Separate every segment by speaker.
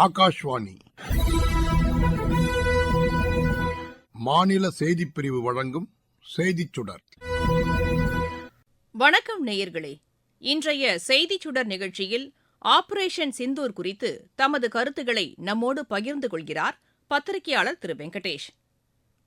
Speaker 1: ஆகாஷ்வாணி. மாநில செய்திப் பிரிவு வழங்கும் செய்திச் சுடர்.
Speaker 2: வணக்கம் நேயர்களே. இன்றைய செய்திச் சுடர் நிகழ்ச்சியில் ஆபரேஷன் சிந்தூர் குறித்து தமது கருத்துக்களை நம்மோடு பகிர்ந்து கொள்கிறார் பத்திரிகையாளர் திரு வெங்கடேஷ்.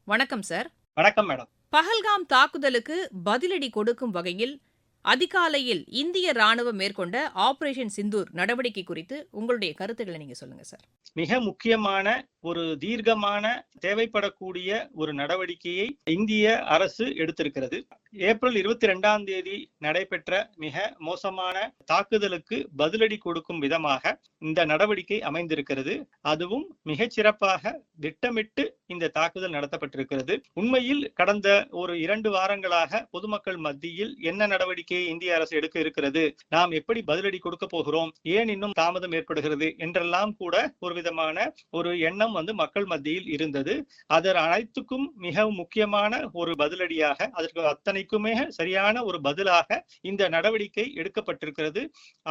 Speaker 2: வணக்கம் சார்.
Speaker 3: வணக்கம் மேடம்.
Speaker 2: பஹல்காம் தாக்குதலுக்கு பதிலடி கொடுக்கும் வகையில் அதிகாலையில் இந்திய ராணுவம் மேற்கொண்ட ஆபரேஷன் சிந்தூர் நடவடிக்கை குறித்து உங்களுடைய கருத்துக்களை நீங்க சொல்லுங்க சார்.
Speaker 3: மிக முக்கியமான ஒரு தீர்க்கமான தேவைப்படக்கூடிய ஒரு நடவடிக்கையை இந்திய அரசு எடுத்திருக்கிறது. ஏப்ரல் இருபத்தி ரெண்டாம் தேதி நடைபெற்ற மிக மோசமான தாக்குதலுக்கு பதிலடி கொடுக்கும் விதமாக இந்த நடவடிக்கை அமைந்திருக்கிறது. அதுவும் மிகச் சிறப்பாக திட்டமிட்டு இந்த தாக்குதல் நடத்தப்பட்டிருக்கிறது. உண்மையில் கடந்த ஒரு இரண்டு வாரங்களாக பொதுமக்கள் மத்தியில் என்ன நடவடிக்கை நடவடிக்கையை இந்திய அரசு எடுக்க இருக்கிறது. நாம் எப்படி பதிலடி கொடுக்க போகிறோம்? ஏன் இன்னும் தாமதம் ஏற்படுகிறது? என்றெல்லாம் கூட ஒரு விதமான ஒரு எண்ணம் வந்து மக்கள் மத்தியில் இருந்தது. அதர் அனைத்துக்கும் மிக முக்கியமான ஒரு பதிலடியாக அதற்கு அத்தனைக்குமே சரியான ஒரு பதிலாக இந்த நடவடிக்கை எடுக்கப்பட்டிருக்கிறது.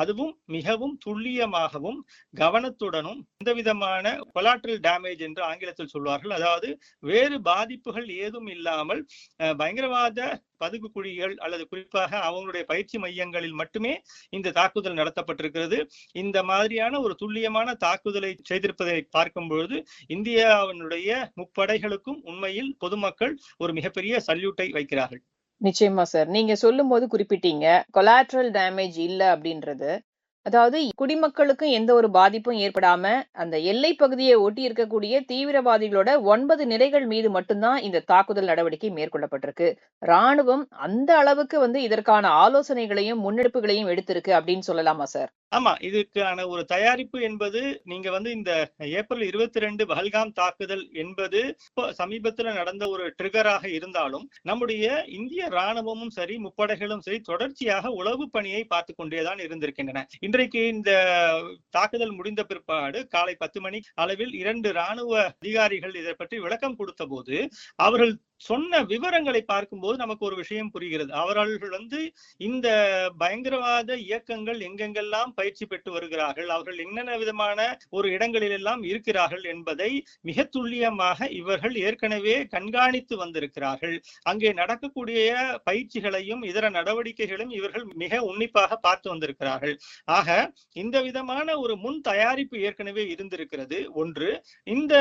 Speaker 3: அதுவும் மிகவும் துல்லியமாகவும் கவனத்துடனும் எந்த விதமான கொலாட்ரல் டேமேஜ் என்று ஆங்கிலத்தில் சொல்வார்கள். அதாவது வேறு பாதிப்புகள் ஏதும் இல்லாமல் பயங்கரவாத பதுங்கு குழிகள் அல்லது குறிப்பாக அவங்களுடைய பயிற்சி மையங்களில் மட்டுமே இந்த தாக்குதல் நடத்தப்பட்டிருக்கிறது. இந்த மாதிரியான ஒரு துல்லியமான தாக்குதலை செய்திருப்பதை பார்க்கும் பொழுது இந்தியாவினுடைய முப்படைகளுக்கும் உண்மையில் பொதுமக்கள் ஒரு மிகப்பெரிய சல்யூட்டை வைக்கிறார்கள்.
Speaker 4: நிச்சயமா சார். நீங்க சொல்லும் போது குறிப்பிட்டீங்க. கொலாட்ரல் டேமேஜ் இல்ல அப்படின்றது. அதாவது குடிமக்களுக்கும் எந்த ஒரு பாதிப்பும் ஏற்படாம அந்த எல்லை பகுதியை ஒட்டி இருக்கக்கூடிய தீவிரவாதிகளோட ஒன்பது நிலைகள் மீது மட்டும்தான் இந்த தாக்குதல் நடவடிக்கை மேற்கொள்ளப்பட்டிருக்கு. ராணுவம் அந்த அளவுக்கு வந்து இதற்கான ஆலோசனைகளையும் முன்னெடுப்புகளையும் எடுத்திருக்கு அப்படின்னு சொல்லலாமா சார்?
Speaker 3: ஆமா இதுக்கான ஒரு தயாரிப்பு என்பது நீங்க வந்து இந்த ஏப்ரல் இருபத்தி ரெண்டு பஹல்காம் தாக்குதல் என்பது சமீபத்துல நடந்த ஒரு ட்ரிகராக இருந்தாலும் நம்முடைய இந்திய ராணுவமும் சரி முப்படைகளும் சரி தொடர்ச்சியாக உளவு பணியை பார்த்து கொண்டேதான் இருந்திருக்கின்றன. இன்றைக்கு இந்த தாக்குதல் முடிந்த பிற்பாடு காலை பத்து மணி அளவில் இரண்டு ராணுவ அதிகாரிகள் இதை பற்றி விளக்கம் கொடுத்த போது அவர்கள் சொன்ன விவரங்களை பார்க்கும்போது நமக்கு ஒரு விஷயம் புரிகிறது. அவர்கள் வந்து இந்த பயங்கரவாத இயக்கங்கள் எங்கெங்கெல்லாம் பயிற்சி பெற்று வருகிறார்கள் அவர்கள் என்னென்ன விதமான ஒரு இடங்களில் எல்லாம் இருக்கிறார்கள் என்பதை மிக துல்லியமாக இவர்கள் ஏற்கனவே கண்காணித்து வந்திருக்கிறார்கள். அங்கே நடக்கக்கூடிய பயிற்சிகளையும் இதர நடவடிக்கைகளையும் இவர்கள் மிக உன்னிப்பாக பார்த்து வந்திருக்கிறார்கள். ஆக இந்த விதமான ஒரு முன் தயாரிப்பு ஏற்கனவே இருந்திருக்கிறது. ஒன்று இந்த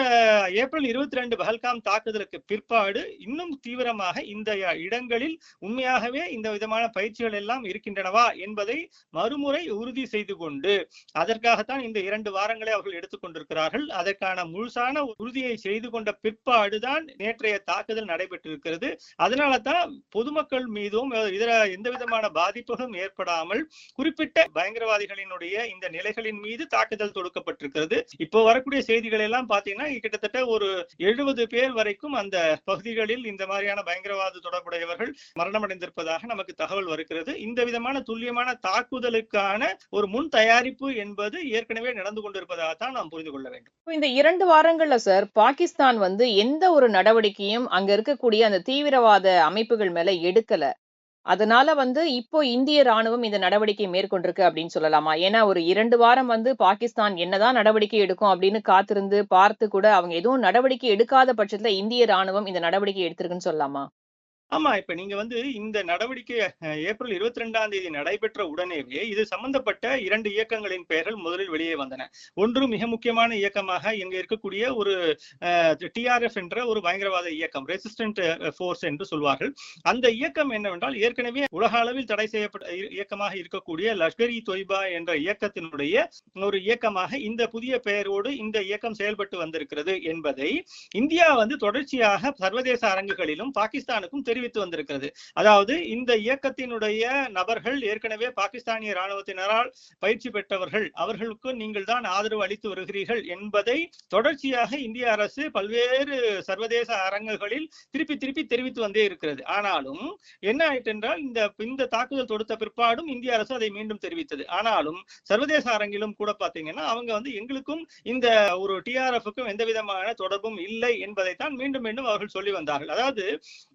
Speaker 3: ஏப்ரல் இருபத்தி ரெண்டு பஹல்காம் தாக்குதலுக்கு பிற்பாடு இன்னும் தீவிரமாக இந்த இடங்களில் உண்மையாகவே இந்த விதமான பயிற்சிகள் எல்லாம் இருக்கின்றனவா என்பதை மறுமுறை உறுதி செய்து கொண்டு அதற்காகத்தான் இந்த இரண்டு வாரங்களை அவர்கள் எடுத்துக்கொண்டிருக்கிறார்கள் அதற்கான முழுசான உறுதியை செய்து கொண்ட பிற்பாடுதான் நேற்றைய தாக்குதல் நடைபெற்றிருக்கிறது. அதனால தான் பொதுமக்கள் மீதும் இதர எந்த விதமான பாதிப்புகளும் ஏற்படாமல் குறிப்பிட்ட பயங்கரவாதிகளினுடைய இந்த நிலைகளின் மீது தாக்குதல் தொடுக்கப்பட்டிருக்கிறது. இப்போ வரக்கூடிய செய்திகள் எல்லாம் பாத்தீங்கன்னா கிட்டத்தட்ட ஒரு எழுபது பேர் வரைக்கும் அந்த பகுதிகளில் இந்த மாதிரியான பயங்கரவாத தொடர்புடையவர்கள் மரணமடைந்திருப்பதாக நமக்கு தகவல் வருகிறது. இந்த விதமான துல்லியமான தாக்குதலுக்கான ஒரு முன் தயாரிப்பு என்பது ஏற்கனவே நடந்து கொண்டிருப்பதாக தான் நாம் புரிந்து கொள்ள வேண்டும்.
Speaker 4: இந்த இரண்டு வாரங்கள்ல சார் பாகிஸ்தான் வந்து எந்த ஒரு நடவடிக்கையும் அங்க இருக்கக்கூடிய அந்த தீவிரவாத அமைப்புகள் மேல எடுக்கல. அதனால வந்து இப்போ இந்திய ராணுவம் இந்த நடவடிக்கை மேற்கொண்டிருக்கு அப்படின்னு சொல்லலாமா? ஏன்னா ஒரு இரண்டு வாரம் வந்து பாகிஸ்தான் என்னதான் நடவடிக்கை எடுக்கும் அப்படின்னு காத்திருந்து பார்த்து கூட அவங்க எதுவும் நடவடிக்கை எடுக்காத பட்சத்துல இந்திய ராணுவம் இந்த நடவடிக்கை எடுத்திருக்குன்னு சொல்லலாமா?
Speaker 3: ஆமா இப்ப நீங்க வந்து இந்த நடவடிக்கை ஏப்ரல் இருபத்தி ரெண்டாம் தேதி நடைபெற்ற உடனேவே இது சம்பந்தப்பட்ட இரண்டு இயக்கங்களின் பெயர்கள் முதலில் வெளியே வந்தன. ஒன்று மிக முக்கியமான இயக்கமாக இங்க இருக்கக்கூடிய ஒரு டிஆர்எஃப் என்ற ஒரு பயங்கரவாத இயக்கம் ரெசிஸ்டன்ட் போர்ஸ் என்று சொல்வார்கள். அந்த இயக்கம் என்னவென்றால் ஏற்கனவே உலக அளவில் தடை செய்யப்பட்ட இயக்கமாக இருக்கக்கூடிய லஷ்கர் இ தொய்பா என்ற இயக்கத்தினுடைய ஒரு இயக்கமாக இந்த புதிய பெயரோடு இந்த இயக்கம் செயல்பட்டு வந்திருக்கிறது என்பதை இந்தியா வந்து தொடர்ச்சியாக சர்வதேச அரங்குகளிலும் பாகிஸ்தானுக்கும் தெரிவித்து வந்திருக்கிறது. அதாவது இந்த இயக்கத்தினுடைய நபர்கள் ஏற்கனவே பாகிஸ்தானிய ராணுவத்தினரால் பயிற்சி பெற்றவர்கள் அவர்களுக்கு நீங்கள் தான் ஆதரவு அளித்து வருகிறீர்கள் என்பதை தொடர்ச்சியாக இந்திய அரசு பல்வேறு சர்வதேச அரங்குகளில் திருப்பி திருப்பி தெரிவித்து வந்தே இருக்கிறது. ஆனாலும் என்ன ஆயிட்டு என்றால் இந்த இந்த தாக்குதல் தொடுத்த பிற்பாடும் இந்திய அரசு அதை மீண்டும் தெரிவித்தது. ஆனாலும் சர்வதேச அரங்கிலும் கூட பாத்தீங்கன்னா அவங்க வந்து எங்களுக்கும் இந்த ஒரு டிஆர்எஃப்க்கும் எந்த விதமான தொடர்பும் இல்லை என்பதைத்தான் மீண்டும் மீண்டும் அவர்கள் சொல்லி வந்தார்கள். அதாவது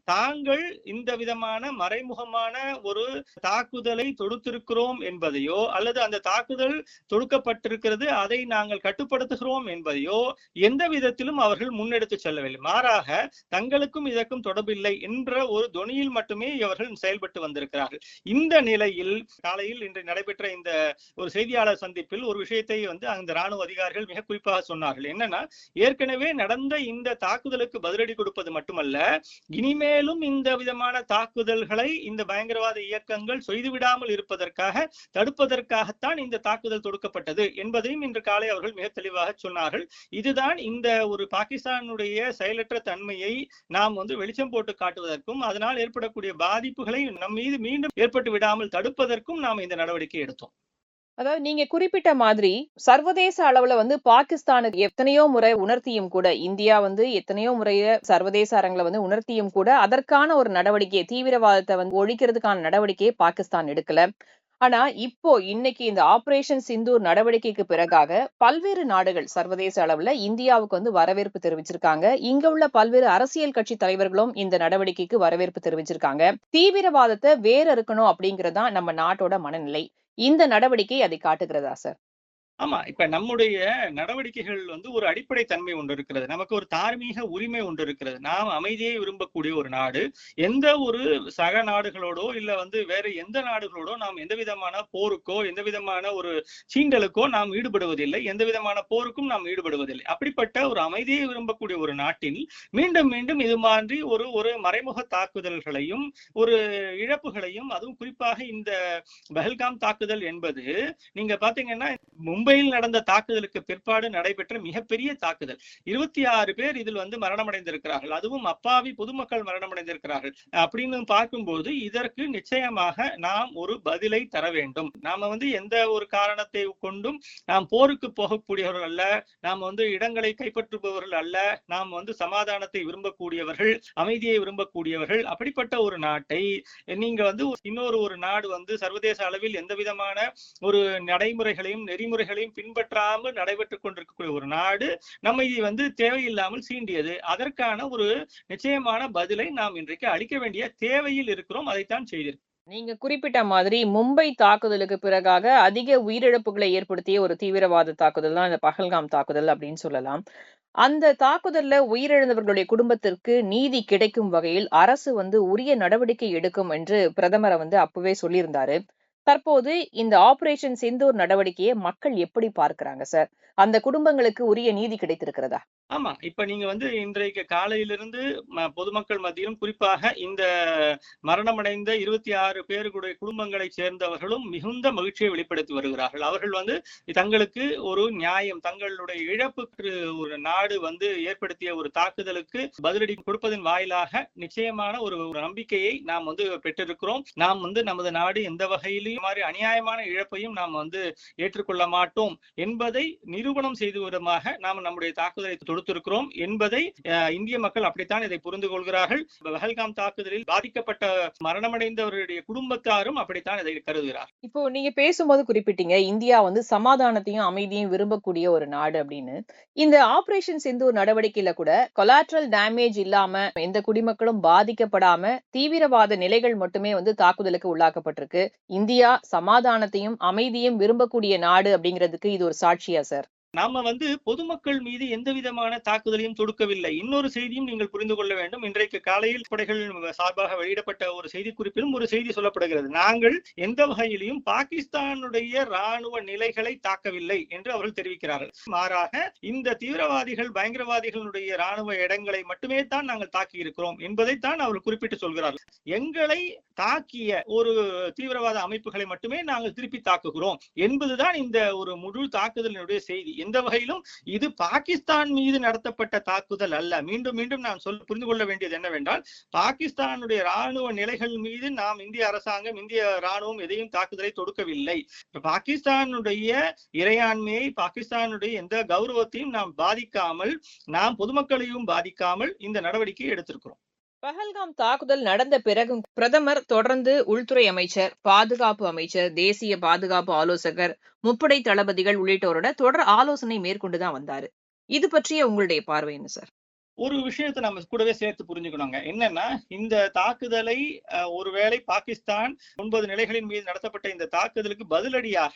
Speaker 3: தாங்கள் இந்த விதமான மறைமுகமான ஒரு தாக்குதலை தொடுத்திருக்கிறோம் என்பதையோ அல்லது அந்த தாக்குதல் தொடுக்கப்பட்டிருக்கிறது அதை நாங்கள் கட்டுப்படுத்துகிறோம் என்பதையோ எந்த விதத்திலும் அவர்கள் முன்னெடுத்து செல்லவில்லை. மாறாக தங்களுக்கும் இதற்கும் தொடர்பில்லை என்ற ஒரு துணியில் மட்டுமே இவர்கள் செயல்பட்டு வந்திருக்கிறார்கள். இந்த நிலையில் காலையில் இன்று நடைபெற்ற இந்த ஒரு செய்தியாளர் சந்திப்பில் ஒரு விஷயத்தை வந்து அந்த ராணுவ அதிகாரிகள் மிக குறிப்பாக சொன்னார்கள். என்னன்னா ஏற்கனவே நடந்த இந்த தாக்குதலுக்கு பதிலடி கொடுப்பது மட்டுமல்ல இனிமே மேலும் இந்த விதமான தாக்குதல்களை இந்த பயங்கரவாத இயக்கங்கள் செய்துவிடாமல் இருப்பதற்காக தடுப்பதற்காகத்தான் இந்த தாக்குதல் தொடுக்கப்பட்டது என்பதையும் இன்று காலை அவர்கள் மிக தெளிவாக சொன்னார்கள். இதுதான் இந்த ஒரு பாகிஸ்தானுடைய செயலற்ற தன்மையை நாம் வந்து வெளிச்சம் போட்டு காட்டுவதற்கும் அதனால் ஏற்படக்கூடிய பாதிப்புகளை நம் மீது மீண்டும் ஏற்பட்டு விடாமல் தடுப்பதற்கும் நாம் இந்த நடவடிக்கை எடுத்தோம்.
Speaker 4: அதாவது நீங்க குறிப்பிட்ட மாதிரி சர்வதேச அளவுல வந்து பாகிஸ்தானுக்கு எத்தனையோ முறை உணர்த்தியும் கூட இந்தியா வந்து எத்தனையோ முறைய சர்வதேச அரங்கில வந்து உணர்த்தியும் கூட அதற்கான ஒரு நடவடிக்கையை தீவிரவாதத்தை வந்து ஒழிக்கிறதுக்கான நடவடிக்கையை பாகிஸ்தான் எடுக்கல. ஆனா இப்போ இன்னைக்கு இந்த ஆபரேஷன் சிந்தூர் நடவடிக்கைக்கு பிறகாக பல்வேறு நாடுகள் சர்வதேச அளவுல இந்தியாவுக்கு வந்து வரவேற்பு தெரிவிச்சிருக்காங்க. இங்க உள்ள பல்வேறு அரசியல் கட்சி தலைவர்களும் இந்த நடவடிக்கைக்கு வரவேற்பு தெரிவிச்சிருக்காங்க. தீவிரவாதத்தை வேற இருக்கணும் அப்படிங்கறதுதான் நம்ம நாட்டோட மனநிலை. இந்த நடவடிக்கை அதை காட்டுகிறதா சார்?
Speaker 3: ஆமா இப்ப நம்முடைய நடவடிக்கைகள் வந்து ஒரு அடிப்படை தன்மை ஒன்று இருக்கிறது. நமக்கு ஒரு தார்மீக உரிமை ஒன்று இருக்கிறது. நாம் அமைதியை விரும்பக்கூடிய ஒரு நாடு எந்த ஒரு சக நாடுகளோடோ இல்ல வந்து வேற எந்த நாடுகளோடோ நாம் எந்த விதமான போருக்கோ எந்த விதமான ஒரு சீண்டலுக்கோ நாம் ஈடுபடுவதில்லை. எந்த விதமான போருக்கும் நாம் ஈடுபடுவதில்லை. அப்படிப்பட்ட ஒரு அமைதியை விரும்பக்கூடிய ஒரு நாட்டில் மீண்டும் மீண்டும் இது மாதிரி ஒரு ஒரு மறைமுக தாக்குதல்களையும் ஒரு இழப்புகளையும் அதுவும் குறிப்பாக இந்த பஹல்காம் தாக்குதல் என்பது நீங்க பாத்தீங்கன்னா மும்பை மும்பையில் நடந்த தாக்குதலுக்கு பிற்பாடு நடைபெற்ற மிகப்பெரிய தாக்குதல். இருபத்தி ஆறு பேர் இதில் வந்து மரணமடைந்திருக்கிறார்கள். அதுவும் அப்பாவி பொதுமக்கள் மரணமடைந்திருக்கிறார்கள். அப்படின்னு பார்க்கும்போது இதற்கு நிச்சயமாக நாம் ஒரு பதிலை தர வேண்டும். நாம வந்து எந்த ஒரு காரணத்தை கொண்டும் நாம் போருக்கு போகக்கூடியவர்கள் அல்ல நாம் வந்து இடங்களை கைப்பற்றுபவர்கள் அல்ல நாம் வந்து சமாதானத்தை விரும்பக்கூடியவர்கள் அமைதியை விரும்பக்கூடியவர்கள். அப்படிப்பட்ட ஒரு நாட்டை நீங்க வந்து இன்னொரு ஒரு நாடு வந்து சர்வதேச அளவில் எந்த விதமான ஒரு நடைமுறைகளையும் நெறிமுறைகள் விதிமுறைகளையும் பின்பற்றாமல் நடைபெற்றுக் கொண்டிருக்கக்கூடிய ஒரு நாடு நம்ம இது வந்து தேவையில்லாமல் சீண்டியது. அதற்கான ஒரு நிச்சயமான பதிலை நாம் இன்றைக்கு அளிக்க வேண்டிய தேவையில் இருக்கிறோம். அதைத்தான் செய்திருக்கோம்
Speaker 4: நீங்க குறிப்பிட்ட மாதிரி மும்பை தாக்குதலுக்கு பிறகாக அதிக உயிரிழப்புகளை ஏற்படுத்திய ஒரு தீவிரவாத தாக்குதல் தான் இந்த பகல்காம் தாக்குதல் அப்படின்னு சொல்லலாம். அந்த தாக்குதல்ல உயிரிழந்தவர்களுடைய குடும்பத்திற்கு நீதி கிடைக்கும் வகையில் அரசு வந்து உரிய நடவடிக்கை எடுக்கும் என்று பிரதமரை வந்து அப்பவே சொல்லியிருந்தாரு. தற்போது இந்த ஆபரேஷன் சிந்தூர் நடவடிக்கையை மக்கள் எப்படி பார்க்கிறாங்க சார்? அந்த குடும்பங்களுக்கு உரிய நீதி கிடைத்திருக்கிறதா?
Speaker 3: ஆமா இப்ப நீங்க வந்து இன்றைக்கு காலையிலிருந்து பொதுமக்கள் மத்தியிலும் குறிப்பாக இந்த மரணமடைந்த இருபத்தி ஆறு பேருடைய குடும்பங்களை சேர்ந்தவர்களும் மிகுந்த மகிழ்ச்சியை வெளிப்படுத்தி வருகிறார்கள். அவர்கள் வந்து தங்களுக்கு ஒரு நியாயம் தங்களுடைய இழப்புக்கு ஒரு நாடு வந்து ஏற்படுத்திய ஒரு தாக்குதலுக்கு பதிலடி கொடுப்பதன் வாயிலாக நிச்சயமான ஒரு ஒரு நம்பிக்கையை நாம் வந்து பெற்றிருக்கிறோம். நாம் வந்து நமது நாடு எந்த வகையிலும் மாதிரி அநியாயமான இழப்பையும் நாம் வந்து ஏற்றுக்கொள்ள மாட்டோம் என்பதை நிரூபணம் செய்து விதமாக நாம் நம்முடைய தாக்குதலை கொடுத்திருக்கிறோம் என்பதை இந்திய மக்கள் அப்படித்தான் இதை புரிந்து கொள்கிறார்கள். பஹல்காம் தாக்குதலில் பாதிக்கப்பட்ட மரணமடைந்தவர்களுடைய குடும்பத்தாரும் அப்படித்தான் இதை கருதுகிறார்.
Speaker 4: இப்போ நீங்க பேசும்போது குறிப்பிட்டீங்க இந்தியா வந்து சமாதானத்தையும் அமைதியும் விரும்பக்கூடிய ஒரு நாடு அப்படின்னு. இந்த ஆபரேஷன் சிந்து நடவடிக்கையில கூட கொலாட்ரல் டேமேஜ் இல்லாம எந்த குடிமக்களும் பாதிக்கப்படாம தீவிரவாத நிலைகள் மட்டுமே வந்து தாக்குதலுக்கு உள்ளாக்கப்பட்டிருக்கு. இந்தியா சமாதானத்தையும் அமைதியும் விரும்பக்கூடிய நாடு அப்படிங்கிறதுக்கு இது ஒரு சாட்சியா சார்?
Speaker 3: நாம வந்து பொதுமக்கள் மீது எந்த விதமான தாக்குதலையும் தொடுக்கவில்லை. இன்னொரு செய்தியும் நீங்கள் புரிந்து கொள்ள வேண்டும். இன்றைக்கு காலையில் படைகள் சார்பாக வெளியிடப்பட்ட ஒரு செய்தி குறிப்பிலும் ஒரு செய்தி சொல்லப்படுகிறது. நாங்கள் எந்த வகையிலையும் பாகிஸ்தானுடைய ராணுவ நிலைகளை தாக்கவில்லை என்று அவர்கள் தெரிவிக்கிறார்கள். மாறாக இந்த தீவிரவாதிகள் பயங்கரவாதிகளுடைய ராணுவ இடங்களை மட்டுமே தான் நாங்கள் தாக்கி இருக்கிறோம் என்பதைத்தான் அவர்கள் குறிப்பிட்டு சொல்கிறார்கள். எங்களை தாக்கிய ஒரு தீவிரவாத அமைப்புகளை மட்டுமே நாங்கள் திருப்பி தாக்குகிறோம் என்பதுதான் இந்த ஒரு முழு தாக்குதலினுடைய செய்தி. எந்த வகையிலும் இது பாகிஸ்தான் மீது நடத்தப்பட்ட தாக்குதல் அல்ல. மீண்டும் மீண்டும் நான் சொல் புரிந்து கொள்ள வேண்டியது என்னவென்றால் பாகிஸ்தானுடைய ராணுவ நிலைகள் மீது நாம் இந்திய அரசாங்கம் இந்திய ராணுவம் எதையும் தாக்குதலை தொடுக்கவில்லை. பாகிஸ்தானுடைய இறையாண்மையை பாகிஸ்தானுடைய எந்த கௌரவத்தையும் நாம் பாதிக்காமல் நாம் பொதுமக்களையும் பாதிக்காமல் இந்த நடவடிக்கையை எடுத்திருக்கிறோம்.
Speaker 4: பஹல்காம் தாக்குதல் நடந்த பிறகும் பிரதமர் தொடர்ந்து உள்துறை அமைச்சர் பாதுகாப்பு அமைச்சர் தேசிய பாதுகாப்பு ஆலோசகர் முப்படை தளபதிகள் உள்ளிட்டோரோட தொடர் ஆலோசனை மேற்கொண்டுதான் வந்தாரு. இது பற்றிய உங்களுடைய பார்வை என்ன சார்?
Speaker 3: ஒரு விஷயத்தை நம்ம கூடவே சேர்த்து புரிஞ்சுக்கணுங்க. என்னன்னா இந்த தாக்குதலை ஒருவேளை பாகிஸ்தான் ஒன்பது நிலைகளின் மீது நடத்தப்பட்ட இந்த தாக்குதலுக்கு பதிலடியாக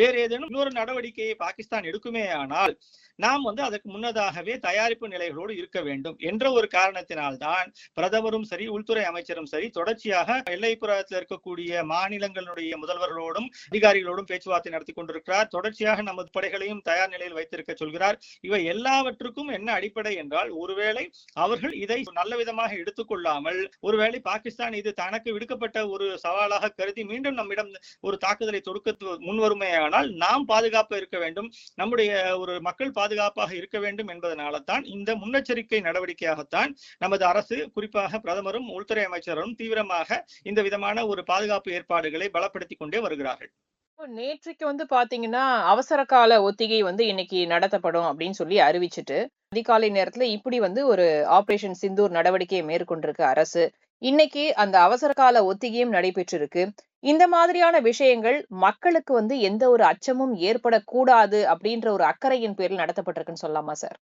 Speaker 3: வேறு ஏதேனும் இன்னொரு நடவடிக்கையை பாகிஸ்தான் எடுக்குமே ஆனால் நாம் வந்து அதற்கு முன்னதாகவே தயாரிப்பு நிலைகளோடு இருக்க வேண்டும் என்ற ஒரு காரணத்தினால்தான் பிரதமரும் சரி உள்துறை அமைச்சரும் சரி தொடர்ச்சியாக எல்லைப்புறத்தில் இருக்கக்கூடிய மாநிலங்களுடைய முதல்வர்களோடும் அதிகாரிகளோடும் பேச்சுவார்த்தை நடத்தி கொண்டிருக்கிறார். தொடர்ச்சியாக நமது படைகளையும் தயார் நிலையில் வைத்திருக்க சொல்கிறார். இவை எல்லாவற்றுக்கும் என்ன அடிப்படை என்றால் ஒரு ஒருவேளை அவர்கள் இதை நல்ல விதமாக எடுத்துக்கொள்ளாமல் ஒருவேளை பாகிஸ்தான் இது தனக்கு விடுக்கப்பட்ட ஒரு சவாலாக கருதி மீண்டும் நம்மிடம் ஒரு தாக்குதலை தொடுக்க முன்வருமையானால் நாம் பாதுகாப்பு இருக்க வேண்டும். நம்முடைய ஒரு மக்கள் பாதுகாப்பாக இருக்க வேண்டும் என்பதனால தான் இந்த முன்னெச்சரிக்கை நடவடிக்கையாகத்தான் நமது அரசு குறிப்பாக பிரதமரும் உள்துறை அமைச்சரும் தீவிரமாக இந்த விதமான ஒரு பாதுகாப்பு ஏற்பாடுகளை பலப்படுத்திக் கொண்டே வருகிறார்கள்.
Speaker 4: இப்போ நேற்றைக்கு வந்து பாத்தீங்கன்னா அவசர கால ஒத்திகை வந்து இன்னைக்கு நடத்தப்படும் அப்படின்னு சொல்லி அறிவிச்சிட்டு அதிகாலை நேரத்துல இப்படி வந்து ஒரு ஆபரேஷன் சிந்தூர் நடவடிக்கையை மேற்கொண்டிருக்கு அரசு. இன்னைக்கு அந்த அவசர கால ஒத்திகையும் நடைபெற்றிருக்கு. இந்த மாதிரியான விஷயங்கள் மக்களுக்கு வந்து எந்த ஒரு அச்சமும் ஏற்படக்கூடாது அப்படின்ற ஒரு அக்கறையின் பேரில் நடத்தப்பட்டிருக்குன்னு சொல்லலாமா சார்?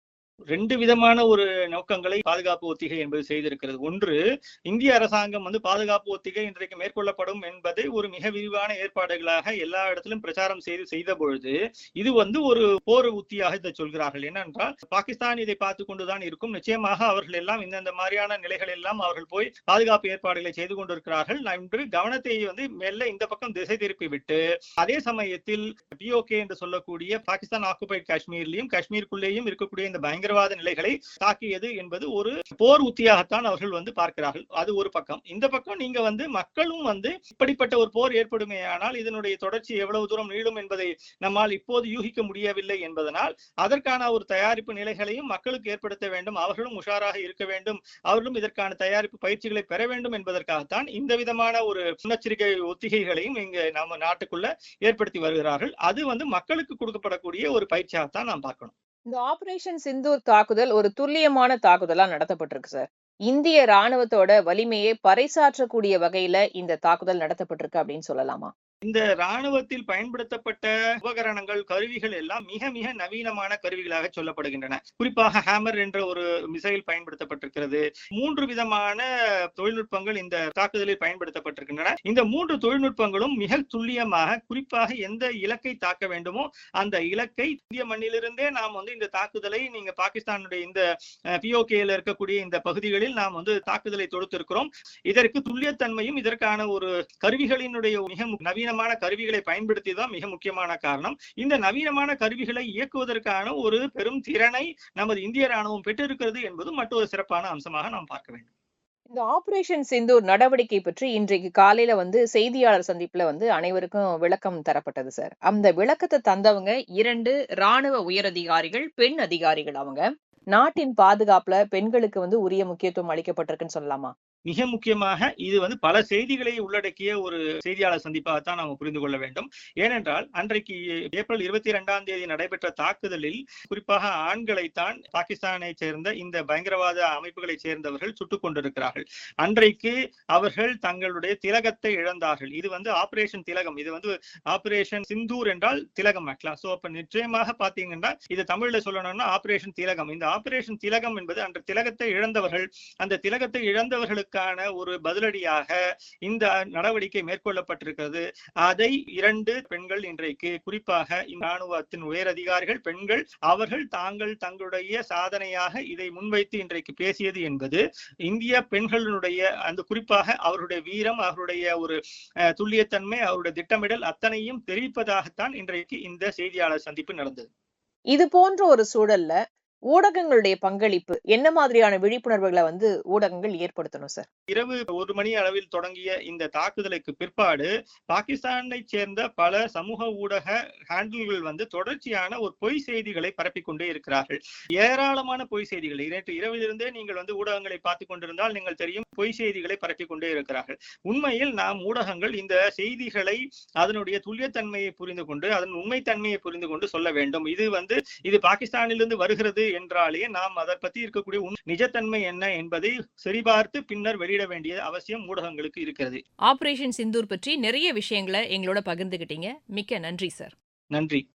Speaker 3: ரெண்டு விதமான ஒரு நோக்கங்களை பாதுகாப்பு ஒத்திகை என்பது செய்திருக்கிறது. ஒன்று இந்திய அரசாங்கம் வந்து பாதுகாப்பு ஒத்திகை இன்றைக்கு மேற்கொள்ளப்படும் என்பதை ஒரு மிக விரிவான ஏற்பாடுகளாக எல்லா இடத்திலும் பிரச்சாரம் செய்து செய்த பொழுது இது வந்து ஒரு போர் உத்தியாக இதை சொல்கிறார்கள். என்னென்றால் பாகிஸ்தான் இதை பார்த்து கொண்டுதான் இருக்கும். நிச்சயமாக அவர்கள் எல்லாம் இந்தந்த மாதிரியான நிலைகள் எல்லாம் அவர்கள் போய் பாதுகாப்பு ஏற்பாடுகளை செய்து கொண்டிருக்கிறார்கள். இன்று கவனத்தை வந்து மெல்ல இந்த பக்கம் திசை திருப்பி விட்டு அதே சமயத்தில் பிஓகே என்று சொல்லக்கூடிய பாகிஸ்தான் ஆக்குபைட் காஷ்மீர்லயும் காஷ்மீருக்குள்ளேயும் இருக்கக்கூடிய இந்த பயங்கர பயங்கரவாத நிலைகளை தாக்கியது என்பது ஒரு போர் உத்தியாகத்தான் அவர்கள் வந்து பார்க்கிறார்கள். அது ஒரு பக்கம். இந்த பக்கம் நீங்க வந்து மக்களும் வந்து இப்படிப்பட்ட ஒரு போர் ஏற்படுமே ஆனால் இதனுடைய தொடர்ச்சி எவ்வளவு தூரம் நீளும் என்பதை நம்மால் இப்போது யூகிக்க முடியவில்லை என்பதனால் அதற்கான ஒரு தயாரிப்பு நிலைகளையும் மக்களுக்கு ஏற்படுத்த வேண்டும். அவர்களும் உஷாராக இருக்க வேண்டும். அவர்களும் இதற்கான தயாரிப்பு பயிற்சிகளை பெற வேண்டும் என்பதற்காகத்தான் இந்த விதமான ஒரு முன்னெச்சரிக்கை ஒத்திகைகளையும் இங்க நம்ம நாட்டுக்குள்ள ஏற்படுத்தி வருகிறார்கள். அது வந்து மக்களுக்கு கொடுக்கப்படக்கூடிய ஒரு பயிற்சியாகத்தான் நாம் பார்க்கணும்.
Speaker 4: இந்த ஆபரேஷன் சிந்தூர் தாக்குதல் ஒரு துல்லியமான தாக்குதலா நடத்தப்பட்டிருக்கு சார் இந்திய ராணுவத்தோட வலிமையை பறைசாற்றக்கூடிய வகையில இந்த தாக்குதல் நடத்தப்பட்டிருக்கு அப்படின்னு சொல்லலாமா?
Speaker 3: இந்த ராணுவத்தில் பயன்படுத்தப்பட்ட உபகரணங்கள் கருவிகள் எல்லாம் மிக மிக நவீனமான கருவிகளாக சொல்லப்படுகின்றன. குறிப்பாக ஹேமர் என்ற ஒரு மிசைல் பயன்படுத்தப்பட்டிருக்கிறது. மூன்று விதமான தொழில்நுட்பங்கள் இந்த தாக்குதலில் பயன்படுத்தப்பட்டிருக்கின்றன. இந்த மூன்று தொழில்நுட்பங்களும் மிக துல்லியமாக குறிப்பாக எந்த இலக்கை தாக்க வேண்டுமோ அந்த இலக்கை இந்திய மண்ணிலிருந்தே நாம் வந்து இந்த தாக்குதலை நீங்க பாகிஸ்தானுடைய இந்த பிஓகேல இருக்கக்கூடிய இந்த பகுதிகளில் நாம் வந்து தாக்குதலை தொடுத்திருக்கிறோம். இதற்கு துல்லியத்தன்மையும் இதற்கான ஒரு கருவிகளினுடைய மிக நவீன நவீனமான கருவிகளை பயன்படுத்தி தான் மிக முக்கியமான காரணம். இந்த நவீனமான கருவிகளை இயக்குவதற்கான ஒரு பெரும் திறனை நமது இந்திய ராணுவம் பெற்றிருக்கிறது என்பது மற்றொரு சிறப்பான அம்சமாக நாம் பார்க்க வேண்டும்.
Speaker 4: இந்த ஆபரேஷன் சிந்தூர் நடவடிக்கை பற்றி இன்றைக்கு காலையில வந்து செய்தியாளர் சந்திப்புல வந்து அனைவருக்கும் விளக்கம் தரப்பட்டது சார். அந்த விளக்கத்தை தந்தவங்க இரண்டு ராணுவ உயரதிகாரிகள் பெண் அதிகாரிகள் அவங்க. நாட்டின் பாதுகாப்புல பெண்களுக்கு வந்து உரிய முக்கியத்துவம் அளிக்கப்பட்டிருக்குன்னு சொல்லலாமா?
Speaker 3: மிக முக்கியமாக இது வந்து பல செய்திகளை உள்ளடக்கிய ஒரு செய்தியாளர் சந்திப்பாகத்தான் நாம் புரிந்து கொள்ள வேண்டும். ஏனென்றால் அன்றைக்கு ஏப்ரல் இருபத்தி இரண்டாம் தேதி நடைபெற்ற தாக்குதலில் குறிப்பாக ஆண்களைத்தான் பாகிஸ்தானை சேர்ந்த இந்த பயங்கரவாத அமைப்புகளை சேர்ந்தவர்கள் சுட்டுக் கொண்டிருக்கிறார்கள். அன்றைக்கு அவர்கள் தங்களுடைய திலகத்தை இழந்தார்கள். இது வந்து ஆபரேஷன் திலகம். இது வந்து ஆபரேஷன் சிந்தூர் என்றால் திலகம் ஆக்லா சோ அப்ப நிச்சயமாக பாத்தீங்கன்னா இது தமிழ்ல சொல்லணும்னா ஆபரேஷன் திலகம். இந்த ஆபரேஷன் திலகம் என்பது அன்று திலகத்தை இழந்தவர்கள் அந்த திலகத்தை அதற்கான ஒரு பதிலடியாக இந்த நடவடிக்கை மேற்கொள்ளப்பட்டிருக்கிறது. அதை இரண்டு பெண்கள் இன்றைக்கு குறிப்பாக இராணுவத்தின் ராணுவத்தின் உயர் அதிகாரிகள் பெண்கள் அவர்கள் தாங்கள் தங்களுடைய சாதனையாக இதை முன்வைத்து இன்றைக்கு பேசியது என்பது இந்திய பெண்களுடைய அந்த குறிப்பாக அவருடைய வீரம் அவருடைய ஒரு துல்லியத்தன்மை அவருடைய திட்டமிடல் அத்தனையும் தெரிவிப்பதாகத்தான் இன்றைக்கு இந்த செய்தியாளர் சந்திப்பு நடந்தது.
Speaker 4: இது போன்ற ஒரு சூழல்ல ஊடகங்களுடைய பங்களிப்பு என்ன மாதிரியான விழிப்புணர்வுகளை வந்து ஊடகங்கள் ஏற்படுத்தணும் சார்?
Speaker 3: இரவு ஒரு மணி அளவில் தொடங்கிய இந்த தாக்குதலுக்கு பிற்பாடு பாகிஸ்தானை சேர்ந்த பல சமூக ஊடக ஹேண்டில்கள் வந்து தொடர்ச்சியான ஒரு பொய் செய்திகளை பரப்பி கொண்டே இருக்கிறார்கள். ஏராளமான பொய் செய்திகள். நேற்று இரவிலிருந்தே நீங்கள் வந்து ஊடகங்களை பார்த்துக் கொண்டிருந்தால் நீங்கள் தெரியும் பொய் செய்திகளை பரப்பிக் கொண்டே இருக்கிறார்கள். உண்மையில் நாம் ஊடகங்கள் இந்த செய்திகளை அதனுடைய துல்லியத்தன்மையை புரிந்து கொண்டு அதன் உண்மைத்தன்மையை புரிந்து கொண்டு சொல்ல வேண்டும். இது வந்து இது பாகிஸ்தானிலிருந்து வருகிறது என்றாலே நாம் அதை பத்தி இருக்கக்கூடிய உண்- நிஜத்தன்மை என்ன என்பதை சரிபார்த்து பின்னர் வெளியிட வேண்டிய அவசியம் ஊடகங்களுக்கு இருக்கிறது.
Speaker 2: ஆபரேஷன் சிந்தூர் பற்றி நிறைய விஷயங்களை எங்களோட பகிர்ந்துகிட்டீங்க. மிக்க நன்றி சார்.
Speaker 3: நன்றி.